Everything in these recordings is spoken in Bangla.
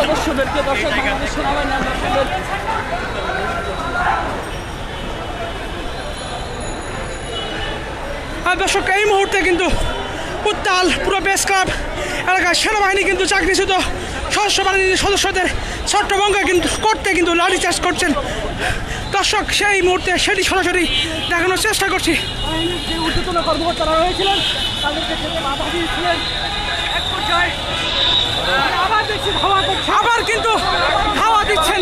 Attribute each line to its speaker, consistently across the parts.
Speaker 1: সদস্যদেরকে দর্শক বাংলাদেশ সেনাবাহিনী
Speaker 2: আর দর্শক এই মুহূর্তে কিন্তু উত্তাল পুরো বেস ক্লাব এলাকার সেনাবাহিনী কিন্তু চাকরিচ্যুত সদস্য বাহিনীর সদস্যদের ছট্টভঙ্গ কিন্তু করতে কিন্তু লাঠিচার্জ করছেন। দর্শক সেই মুহূর্তে সেটি সরাসরি দেখানোর চেষ্টা করছি। ঊর্ধ্বতন কর্মকর্তারা রয়েছিলেন তাদেরকে বাধা দিয়েছিলেন। এক পর্যায়ে আবার দেখছি ধাওয়া করছে আবার কিন্তু ধাওয়া দিচ্ছেন।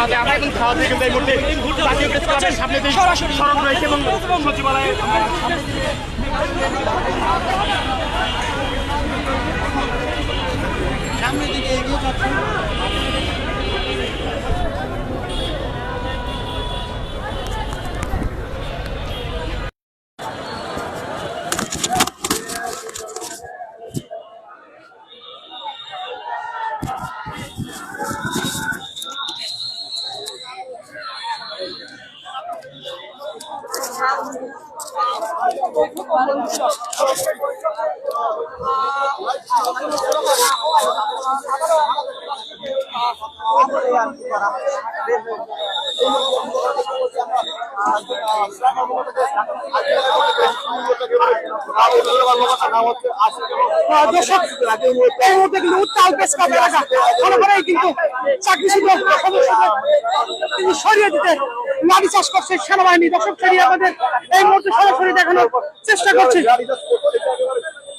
Speaker 3: খাওয়া দেয় আমরা এবং খাওয়া কিন্তু এই মুহূর্তে জাতীয় প্রেস ক্লাবের সামনে দিয়ে সড়ক রয়েছে এবং সচিবালয়ে
Speaker 2: মুহূর্তে কিন্তু লাঠি চাষ করছে সেনাবাহিনী দর্শক সরিয়ে আমাদের এই মুহূর্তে সরাসরি দেখানোর চেষ্টা করছে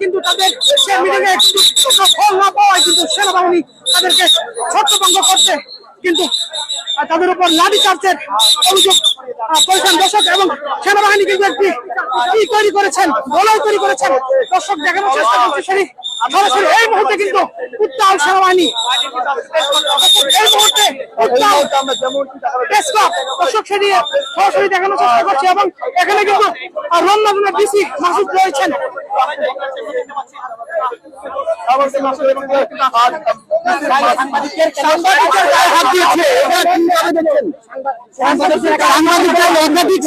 Speaker 4: কিন্তু
Speaker 2: তাদের ফল না পাওয়ায় কিন্তু সেনাবাহিনী তাদেরকে কিন্তু তাদের উপর লাঠি চার্জের অভিযোগ করেছেন দর্শক এবং সেনাবাহিনী কিন্তু একটি তৈরি করেছেন দলও তৈরি করেছেন। দর্শক দেখানোর চেষ্টা করছে সেটি সরাসরি এই মুহূর্তে কিন্তু উত্তাল সেনাবাহিনী। এই মুহূর্তে উত্তাল দর্শক সেটি সরাসরি দেখানোর চেষ্টা করছে এবং এখানে কিন্তু রমনাগুনের ডিসি মাসুদ রয়েছেন। সাংবাদিকের গায়ে হাত দিয়েছে। সাংবাদিকের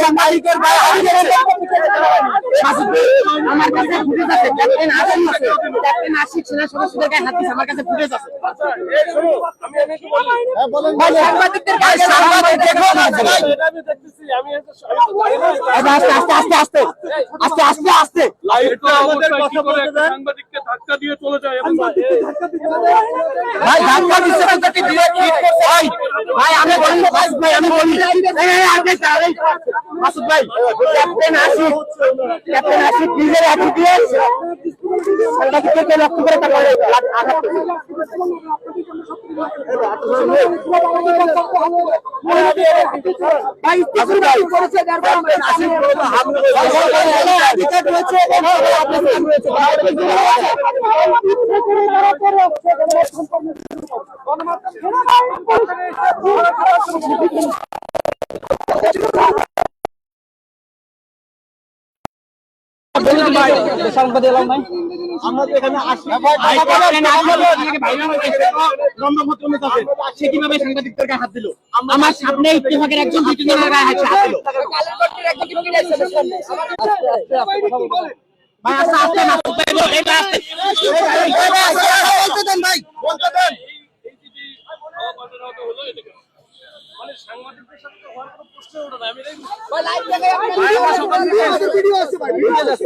Speaker 2: সাংবাদিকের গায়ে হাত দিয়েছে। আমার কাছে ফুটেজ আছে ক্যাপ্টেন আসিফ আছে আসিফ সেনা সদস্যদের গায়ে হাত আমার কাছে ফুটেজ আছে। আস্তে আস্তে আস্তে আস্তে আস্তে আস্তে
Speaker 5: ধাক্কা দিয়ে চলে যায়
Speaker 2: ভাই ধাক্কা দিচ্ছে ভাই ভাই আমি বলি ভাই ভাই আমি বলি মাসুদ ভাই ক্যাপ্টেন আসিফ ক্যাপ্টেন আসিফ নিজের হাতে সাংবাদিকদেরকে লক্ষ্য করে ভাই।
Speaker 3: আমরা তো এখানে আসি। সে কীভাবে সাংবাদিকদের গায়ে হাত দিল?
Speaker 2: আমার সামনে ইত্তেফাকের একজন দুজনের গায়ে হাত হাত দিল। ভাই আস্তে আস্তে না
Speaker 4: বলতে দেন ভাই বলতে দেন
Speaker 5: মানে সাংবাদিকদের সাথে তো হওয়ার কোনো প্রশ্ন ওঠে না আমি দেখি
Speaker 4: ভিডিও আছে। ভাই ভিডিও আছে।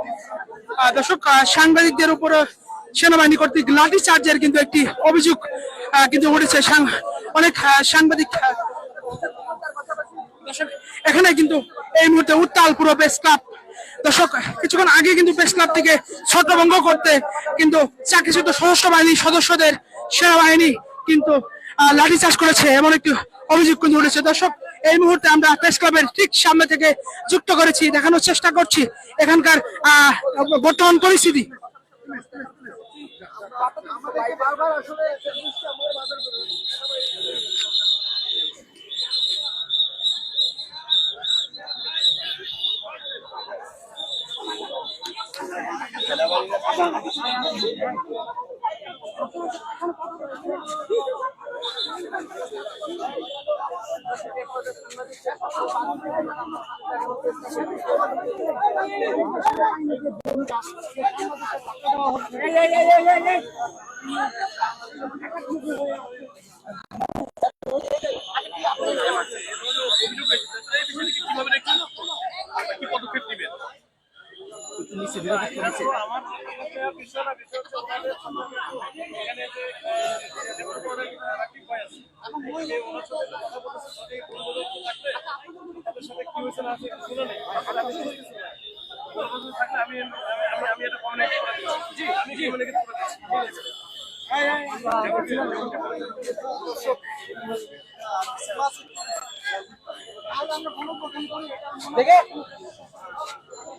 Speaker 4: দর্শক
Speaker 2: সাংবাদিকদের উপর সেনাবাহিনী কর্তৃক লাঠি চার্জের কিন্তু একটি অভিযোগ কিন্তু উঠেছে। অনেক সাংবাদিক এখানে কিন্তু এই মুহূর্তে উত্তাল পুরো প্রেস ক্লাব দর্শক, কিছুক্ষণ আগে কিন্তু প্রেস ক্লাব থেকে ছত্রভঙ্গ করতে কিন্তু চাকরিচ্যুত সশস্ত্র বাহিনীর সদস্যদের সেনাবাহিনী কিন্তু লাঠিচার্জ করেছে, এমন একটি অভিযোগ কিন্তু উঠেছে। দর্শক এই মুহূর্তে আমরা প্রেস ক্লাবের ঠিক সামনে থেকে যুক্ত করেছি, দেখানোর চেষ্টা করছি এখানকার বর্তমান পরিস্থিতি।
Speaker 5: আমার বিষয় না বিষয় হচ্ছে ওনাদের এখানে যে রাখি ভয় আছে এই ওনার সাথে কথা বলতেছে যদি কোনো থাকলে তাদের সাথে কি হয়েছে না হয়েছে একটু শুনে নেই আমি শুনতেছি না। কোনো কিছু থাকলে আমি আমি আমি এটা কমিউনিকেট করে দিচ্ছি জি আমি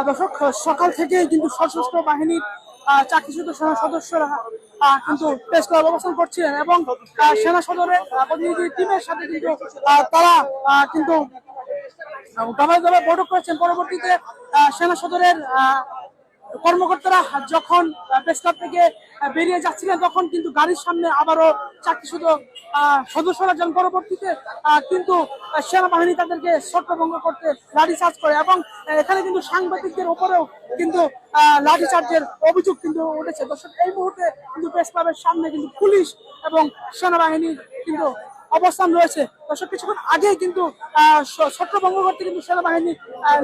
Speaker 2: দর্শক সকাল থেকে কিন্তু সশস্ত্র বাহিনীর চাকরিচ্যুত সেনা সদস্যরা কিন্তু প্রেস ক্লাব অবস্থান করছিলেন এবং সেনা সদরের প্রতিনিধি টিমের সাথে কিন্তু তারা কিন্তু দাবায় দাবায় বৈঠক করেছেন। পরবর্তীতে সেনা সদরের কর্মকর্তারা যখন প্রেস ক্লাব থেকে বেরিয়ে যাচ্ছিলেন তখন কিন্তু গাড়ির সামনে আবারও চাকরিচ্যুত আহ, সদস্যরা যান। পরবর্তীতে কিন্তু সেনাবাহিনী তাদেরকে ছত্রভঙ্গ করতে লাঠি চার্জ করে এবং এখানে কিন্তু সাংবাদিকদের উপরেও কিন্তু আহ, লাঠি চার্জের অভিযোগ কিন্তু উঠেছে। দর্শক এই মুহূর্তে কিন্তু প্রেস ক্লাবের সামনে কিন্তু পুলিশ এবং সেনাবাহিনীর কিন্তু অবস্থান রয়েছে। দর্শক কিছুক্ষণ আগেই কিন্তু ছত্রভঙ্গ করতে কিন্তু সেনাবাহিনী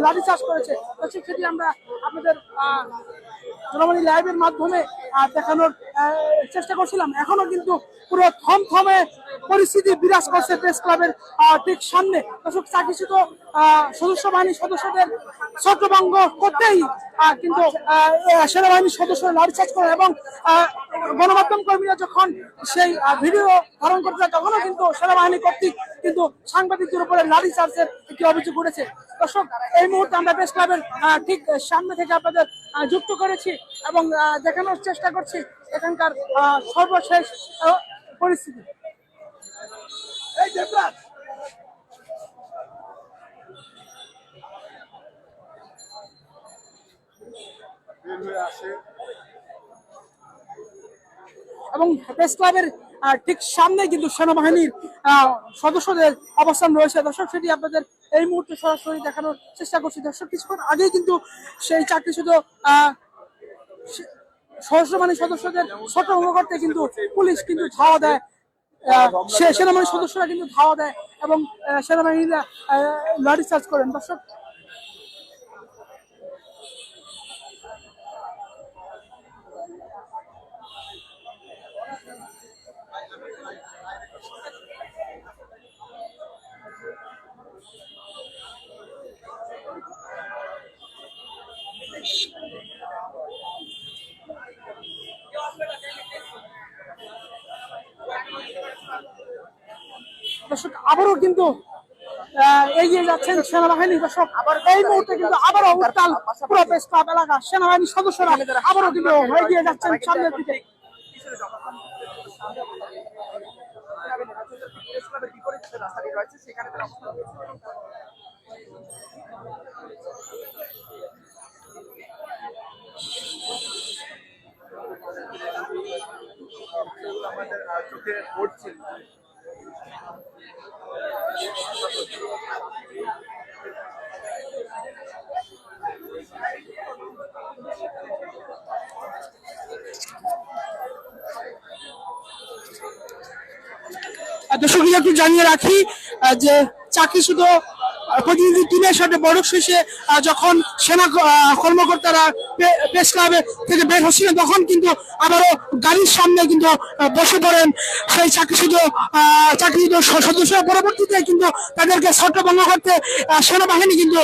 Speaker 2: লাঠি চাষ করেছে। তো সেটি আমরা আপনাদের আহ, জনমণি লাইভের মাধ্যমে দেখানোর চেষ্টা করছিলাম। এখনও কিন্তু পুরো থমথমে পরিস্থিতি বিরাজ করছে প্রেস ক্লাবের ঠিক সামনে। দর্শক চাকরিচ্যুত আহ, সদস্য বাহিনীর সদস্যদের ছত্রভঙ্গ করতেই কিন্তু সেনাবাহিনীর সদস্যরা লাঠিচার্জ করে এবং গণমাধ্যম কর্মীরা যখন সেই ভিডিও ধারণ করতে যায় তখনও কিন্তু সেনাবাহিনী কর্তৃক কিন্তু সাংবাদিকদের উপরে লাঠি চার্জের একটি অভিযোগ উঠেছে। দর্শক এই মুহূর্তে আমরা প্রেস ক্লাবের ঠিক সামনে থেকে আপনাদের যুক্ত করেছি এবং দেখানোর চেষ্টা করছি এখানকার সর্বশেষ পরিস্থিতি। এবং প্রেস ক্লাবের ঠিক সামনে কিন্তু সেনাবাহিনীর সদস্যদের অবস্থান রয়েছে। দর্শক, সেটি আপনাদের এই মুহূর্তে সরাসরি দেখানোর চেষ্টা করছি। দর্শক, কিছুক্ষণ আগেই কিন্তু সেই চাকরি শুধু সহস্র বাহিনীর সদস্যদের ছোট কিন্তু পুলিশ কিন্তু ধাওয়া দেয়। সেনাবাহিনীর সদস্যরা কিন্তু ধাওয়া দেয় এবং আহ, সেনাবাহিনীরা লাঠি চার্জ করেন। দর্শক দর্শক, আবারও কিন্তু এগিয়ে যাচ্ছেন সেনাবাহিনী দর্শক। এই মুহূর্তে কিন্তু আবারও উত্তাল পুরো প্রেস ক্লাব এলাকা সেনাবাহিনীর সদস্যরা আবারও কিন্তু এগিয়ে যাচ্ছেন সামনের দিকে।
Speaker 5: আমাদের চোখে পড়ছে।
Speaker 2: দর্শকদের একটু জানিয়ে রাখি যে চাকরি শুধু প্রতিনিধি টিমের সাথে বড় শেষে যখন সেনা কর্মকর্তারা প্রেস ক্লাবে থেকে বের হচ্ছিলেন, তখন কিন্তু আবারও গাড়ির সামনে কিন্তু বসে পড়েন সেই চাকরি শুধু চাকরি সদস্যরা। পরবর্তীতে কিন্তু তাদেরকে ছত্রভঙ্গ করতে সেনাবাহিনী কিন্তু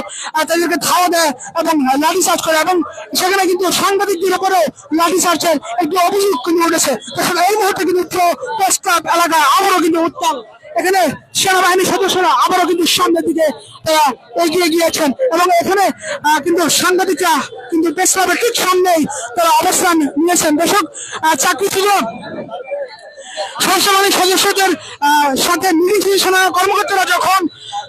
Speaker 2: তাদেরকে ধাওয়া দেয় এবং লাঠি চার্জ করে এবং সেখানে কিন্তু সাংবাদিকদের উপরেও লাঠি চার্জের একটি অভিযোগ কিন্তু উঠেছে। এই মুহূর্তে কিন্তু পুরো প্রেস ক্লাব এলাকায় আবারও কিন্তু উত্তাল। এখানে সেনাবাহিনীর সদস্যরা আবারও কিন্তু সামনের দিকে তারা এগিয়ে গিয়েছেন। এবং এখানে কিন্তু সাংবাদিকরা কিন্তু প্রেস ক্লাবের ঠিক সামনেই তারা অবস্থান নিয়েছেন। দর্শক চাকরি ছিল সরসামানি সদস্যদের সাথে মিলিটারি সেনা কর্মকর্তারা যখন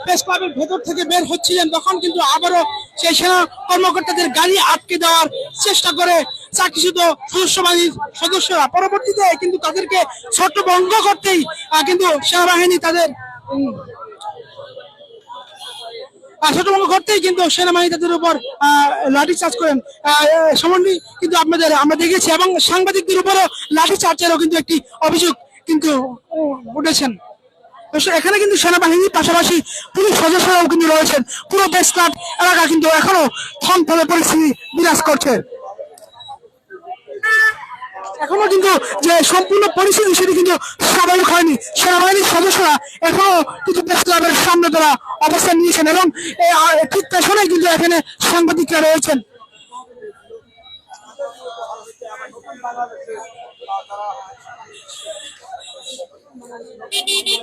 Speaker 2: প্রেস ক্লাবের ভেতর থেকে বের হচ্ছিলেন তখন কিন্তু আবারও সেই সেনা কর্মকর্তাদের গাড়ি আটকে দেওয়ার চেষ্টা করে চাকরিচ্যুত সদস্য বাহিনীর সদস্যরা। পরবর্তীতে কিন্তু তাদেরকে ছত্রভঙ্গ করতেই কিন্তু সেনাবাহিনী তাদের আহ, করতেই কিন্তু সেনাবাহিনী তাদের উপর লাঠি চার্জ করেন। সমান্বী কিন্তু আপনাদের আমরা দেখেছি এবং সাংবাদিকদের উপরও লাঠি চার্জেরও কিন্তু একটি অভিযোগ কিন্তু উঠেছেন। এখানে কিন্তু সেনাবাহিনীর পাশাপাশি পুলিশ সদস্যরাও কিন্তু রয়েছেন। পুরো ক্লাব এলাকা কিন্তু এখনও থমথমে পরিস্থিতি বিরাজ করছে। এখনও কিন্তু যে সম্পূর্ণ পরিস্থিতি সেটি কিন্তু স্বাভাবিক হয়নি। সেনাবাহিনীর সদস্যরা এখনও কিন্তু প্রেস ক্লাবের সামনে তারা অবস্থান নিয়েছেন এবং ঠিক পেছনে কিন্তু এখানে সাংবাদিকরা রয়েছেন। 滴滴滴。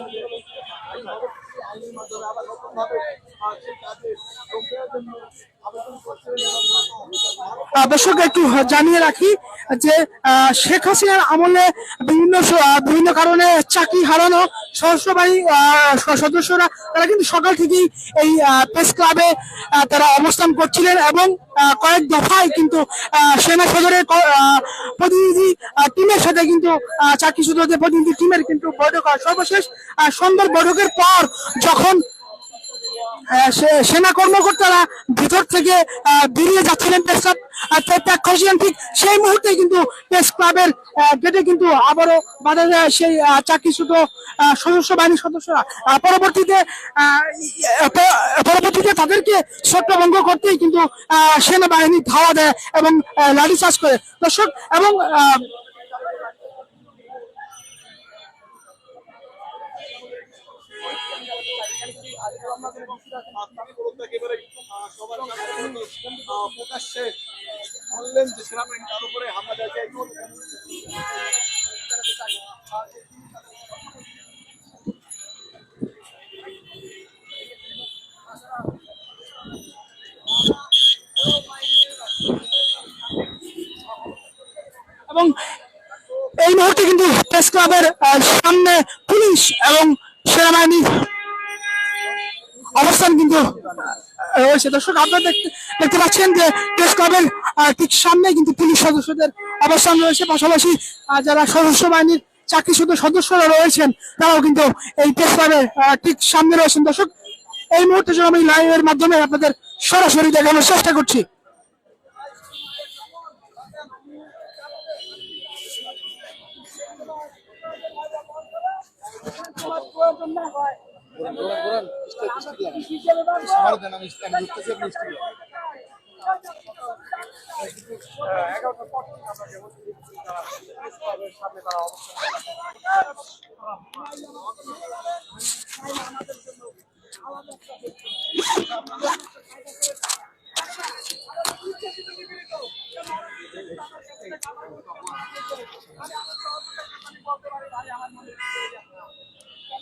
Speaker 2: দর্শক, একটু জানিয়ে রাখি যে শেখ হাসিনার আমলে বিভিন্ন বিভিন্ন কারণে চাকরি হারানো সহস্রবাহী সদস্যরা, তারা কিন্তু সকাল থেকেই এই প্রেস ক্লাবে তারা অবস্থান করছিলেন এবং কয়েক দফায় কিন্তু সেনা সদরের প্রতিনিধি টিমের সাথে কিন্তু চাকরি শুধুদের প্রতিনিধি টিমের কিন্তু বৈঠক হয়। সর্বশেষ সন্ধ্যার বৈঠকের পর যখন সেনা কর্মকর্তারা ভিতর থেকে বেরিয়ে যাচ্ছিলেন ঠিক সেই মুহূর্তে কিন্তু প্রেস ক্লাবের গেটে কিন্তু আবারও বাধা দেয় সেই চাকরিচ্যুত সদস্য বাহিনীর সদস্যরা। পরবর্তীতে পরবর্তীতে তাদেরকে ছত্রভঙ্গ করতেই কিন্তু সেনাবাহিনী ধাওয়া দেয় এবং লাঠিচার্জ করে। দর্শক, এবং
Speaker 5: প্রকাশ্যে বললেন যে সেনাবাহিনী তার উপরে হামলা
Speaker 2: এবং এই মুহূর্তে কিন্তু প্রেস ক্লাবের সামনে পুলিশ এবং সেনাবাহিনীর পাচ্ছেন কিন্তু দর্শক দেখতে পাচ্ছেন যে প্রেস ক্লাবের ঠিক সামনে কিন্তু পুলিশ সদস্যদের অবস্থান রয়েছে পাশাপাশি যারা সদস্য বাহিনীর চাকরি শুধু সদস্যরা রয়েছেন তারাও কিন্তু এই প্রেস ক্লাবের ঠিক সামনে রয়েছেন দর্শক এই মুহূর্তে আমি লাইভের মাধ্যমে আপনাদের সরাসরি দেখানোর চেষ্টা করছি হয় ঘোরান ঘোরান ঘোরান স্মার দেন আমি স্ট্যান্ড করতেছি আপনি স্টিল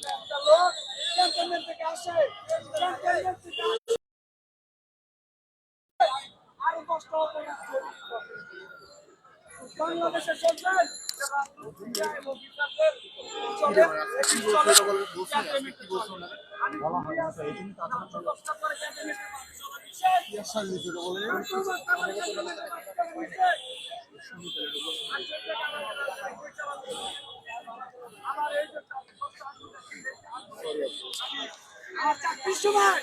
Speaker 2: Thank you. কষ্ট হবে বাংলাদেশের সন্তান এবং বিচারদের চলে কষ্ট করে আমার এই যে আমার চাকরির সময়